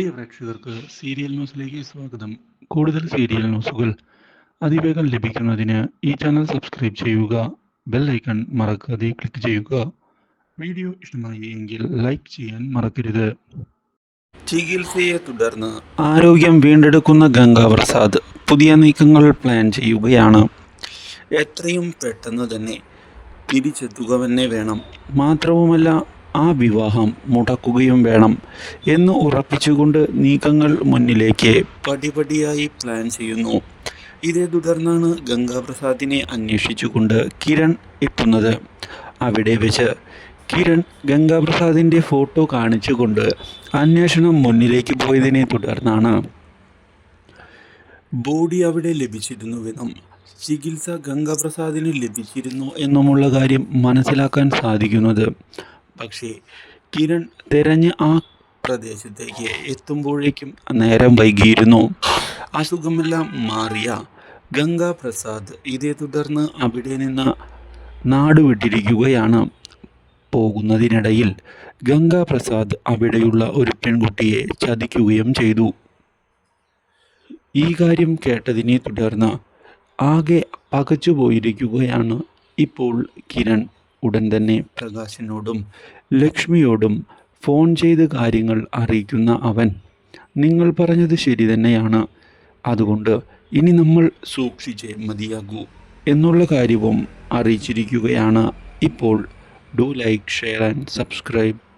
പ്രിയ പ്രേക്ഷകർക്ക് സീരിയൽ ന്യൂസിലേക്ക് സ്വാഗതം. കൂടുതൽ സീരിയൽ ന്യൂസുകൾ അതിവേഗം ലഭിക്കുന്നതിന് ഈ ചാനൽ സബ്സ്ക്രൈബ് ചെയ്യുക ബെൽ ഐക്കൺ മറക്കാതെ ക്ലിക്ക് ചെയ്യുക. വീഡിയോ ഇഷ്ടമായി എങ്കിൽ ലൈക്ക് ചെയ്യാൻ മറക്കരുത്. ചികിത്സയെ തുടർന്ന് ആരോഗ്യം വീണ്ടെടുക്കുന്ന ഗംഗാ പ്രസാദ് പുതിയ നീക്കങ്ങൾ പ്ലാൻ ചെയ്യുകയാണ്. എത്രയും പെട്ടെന്ന് തന്നെ തിരിച്ചെത്തുക തന്നെ വേണം. മാത്രവുമല്ല ആ വിവാഹം മുടക്കുകയും വേണം എന്ന് ഉറപ്പിച്ചുകൊണ്ട് നീക്കങ്ങൾ മുന്നിലേക്ക് പടിപടിയായി പ്ലാൻ ചെയ്യുന്നു. ഇതേ തുടർന്നാണ് ഗംഗാപ്രസാദിനെ അന്വേഷിച്ചുകൊണ്ട് കിരൺ എത്തുന്നത്. അവിടെ വെച്ച് കിരൺ ഗംഗാപ്രസാദിന്റെ ഫോട്ടോ കാണിച്ചുകൊണ്ട് അന്വേഷണം മുന്നിലേക്ക് പോയതിനെ തുടർന്നാണ്. ബോഡി അവിടെ ലഭിച്ചിരുന്നുവെന്നും ചികിത്സ ഗംഗാപ്രസാദിന് ലഭിച്ചിരുന്നു എന്നുമുള്ള കാര്യം മനസ്സിലാക്കാൻ സാധിക്കുന്നത് പക്ഷേ കിരൺ തിരഞ്ഞ് ആ പ്രദേശത്തേക്ക് എത്തുമ്പോഴേക്കും നേരം വൈകിയിരുന്നു. അസുഖമെല്ലാം മാറിയ ഗംഗാപ്രസാദ് ഇതേ തുടർന്ന് അവിടെ നിന്ന് നാടുവിട്ടിരിക്കുകയാണ്. പോകുന്നതിനിടയിൽ ഗംഗാപ്രസാദ് അവിടെയുള്ള ഒരു പെൺകുട്ടിയെ ചതിക്കുകയും ചെയ്തു. ഈ കാര്യം കേട്ടതിനെ തുടർന്ന് ആകെ പകച്ചുപോയിരിക്കുകയാണ് ഇപ്പോൾ കിരൺ. ഉടൻ തന്നെ പ്രകാശിനോടും ലക്ഷ്മിയോടും ഫോൺ ചെയ്ത് കാര്യങ്ങൾ അറിയിക്കുന്ന അവൻ നിങ്ങൾ പറഞ്ഞത് ശരി തന്നെയാണ്. അതുകൊണ്ട് ഇനി നമ്മൾ സൂക്ഷിച്ചേ മതിയാകൂ എന്നുള്ള കാര്യവും അറിയിച്ചിരിക്കുകയാണ്. ഇപ്പോൾ do like share and subscribe.